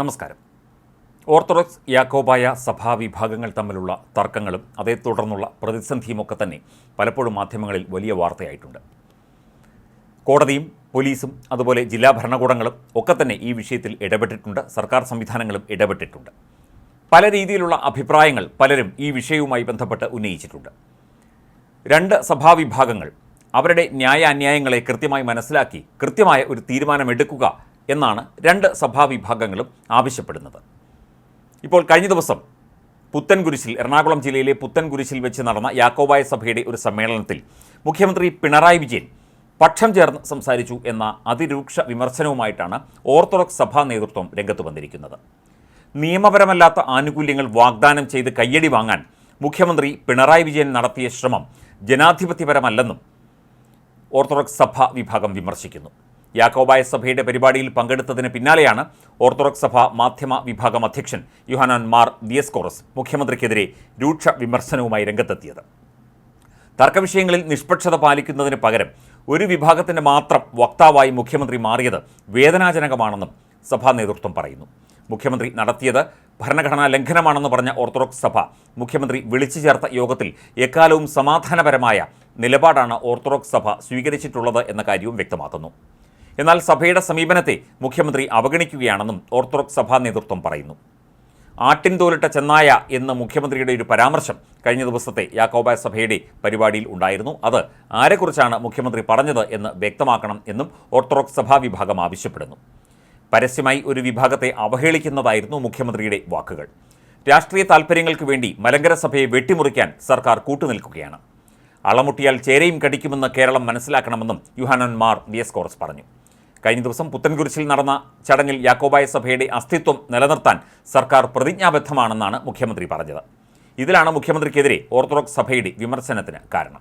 നമസ്കാരം. ഓർത്തഡോക്സ് യാക്കോബായ സഭാ വിഭാഗങ്ങൾ തമ്മിലുള്ള തർക്കങ്ങളും അതേ തുടർന്നുള്ള പ്രതിസന്ധിയുമൊക്കെ തന്നെ പലപ്പോഴും മാധ്യമങ്ങളിൽ വലിയ വാർത്തയായിട്ടുണ്ട്. കോടതിയും പോലീസും അതുപോലെ ജില്ലാ ഭരണകൂടങ്ങളും ഒക്കെ തന്നെ ഈ വിഷയത്തിൽ ഇടപെട്ടിട്ടുണ്ട്. സർക്കാർ സംവിധാനങ്ങളും ഇടപെട്ടിട്ടുണ്ട്. പല രീതിയിലുള്ള അഭിപ്രായങ്ങൾ പലരും ഈ വിഷയവുമായി ബന്ധപ്പെട്ട് ഉന്നയിച്ചിട്ടുണ്ട്. രണ്ട് സഭാവിഭാഗങ്ങൾ അവരുടെ ന്യായാന്യായങ്ങളെ കൃത്യമായി മനസ്സിലാക്കി കൃത്യമായ ഒരു തീരുമാനമെടുക്കുക എന്നാണ് രണ്ട് സഭാവിഭാഗങ്ങളും ആവശ്യപ്പെടുന്നത്. ഇപ്പോൾ കഴിഞ്ഞ ദിവസം പുത്തൻകുരിശിൽ എറണാകുളം ജില്ലയിലെ പുത്തൻകുരിശിൽ വെച്ച് നടന്ന യാക്കോബായ സഭയുടെ ഒരു സമ്മേളനത്തിൽ മുഖ്യമന്ത്രി പിണറായി വിജയൻ പക്ഷം ചേർന്ന് സംസാരിച്ചു എന്ന അതിരൂക്ഷ വിമർശനവുമായിട്ടാണ് ഓർത്തഡോക്സ് സഭാ നേതൃത്വം രംഗത്ത് വന്നിരിക്കുന്നത്. നിയമപരമല്ലാത്ത ആനുകൂല്യങ്ങൾ വാഗ്ദാനം ചെയ്ത് കയ്യടി വാങ്ങാൻ മുഖ്യമന്ത്രി പിണറായി വിജയൻ നടത്തിയ ശ്രമം ജനാധിപത്യപരമല്ലെന്നും ഓർത്തഡോക്സ് സഭ വിഭാഗം വിമർശിക്കുന്നു. യാക്കോബായ സഭയുടെ പരിപാടിയിൽ പങ്കെടുത്തതിന് പിന്നാലെയാണ് ഓർത്തഡോക്സ് സഭ മാധ്യമ വിഭാഗം അധ്യക്ഷൻ യുഹാനാൻ മാർ ദിയസ്കോറസ് മുഖ്യമന്ത്രിക്കെതിരെ രൂക്ഷ വിമർശനവുമായി രംഗത്തെത്തിയത്. തർക്കവിഷയങ്ങളിൽ നിഷ്പക്ഷത പാലിക്കുന്നതിന് പകരം ഒരു വിഭാഗത്തിന്റെ മാത്രം വക്താവായി മുഖ്യമന്ത്രി മാറിയത് വേദനാജനകമാണെന്നും സഭാ നേതൃത്വം പറയുന്നു. മുഖ്യമന്ത്രി നടത്തിയത് ഭരണഘടനാ ലംഘനമാണെന്ന് പറഞ്ഞ ഓർത്തഡോക്സ് സഭ മുഖ്യമന്ത്രി വിളിച്ചു ചേർത്ത യോഗത്തിൽ എക്കാലവും സമാധാനപരമായ നിലപാടാണ് ഓർത്തഡോക്സ് സഭ സ്വീകരിച്ചിട്ടുള്ളത് എന്ന കാര്യവും വ്യക്തമാക്കുന്നു. എന്നാൽ സഭയുടെ സമീപനത്തെ മുഖ്യമന്ത്രി അവഗണിക്കുകയാണെന്നും ഓർത്തഡോക്സ് സഭാ നേതൃത്വം പറയുന്നു. ആട്ടിൻ തോലിട്ട ചെന്നായ എന്ന മുഖ്യമന്ത്രിയുടെ ഒരു പരാമർശം കഴിഞ്ഞ ദിവസത്തെ യാക്കോബായ സഭയുടെ പരിപാടിയിൽ ഉണ്ടായിരുന്നു. അത് ആരെക്കുറിച്ചാണ് മുഖ്യമന്ത്രി പറഞ്ഞത് എന്ന് വ്യക്തമാക്കണം എന്നും ഓർത്തഡോക്സ് സഭാ വിഭാഗം ആവശ്യപ്പെടുന്നു. പരസ്യമായി ഒരു വിഭാഗത്തെ അവഹേളിക്കുന്നതായിരുന്നു മുഖ്യമന്ത്രിയുടെ വാക്കുകൾ. രാഷ്ട്രീയ താൽപ്പര്യങ്ങൾക്ക് വേണ്ടി മലങ്കര സഭയെ വെട്ടിമുറിക്കാൻ സർക്കാർ കൂട്ടുനിൽക്കുകയാണ്. അളമുട്ടിയാൽ ചേരയും കടിക്കുമെന്ന് കേരളം മനസ്സിലാക്കണമെന്നും യുഹാനൻ മാർ ദിയസ്കോറസ് പറഞ്ഞു. കഴിഞ്ഞ ദിവസം പുത്തൻകുരിശിൽ നടന്ന ചടങ്ങിൽ യാക്കോബായ സഭയുടെ അസ്തിത്വം നിലനിർത്താൻ സർക്കാർ പ്രതിജ്ഞാബദ്ധമാണെന്നാണ് മുഖ്യമന്ത്രി പറഞ്ഞത്. ഇതിലാണ് മുഖ്യമന്ത്രിക്കെതിരെ ഓർത്തഡോക്സ് സഭയുടെ വിമർശനത്തിന് കാരണം.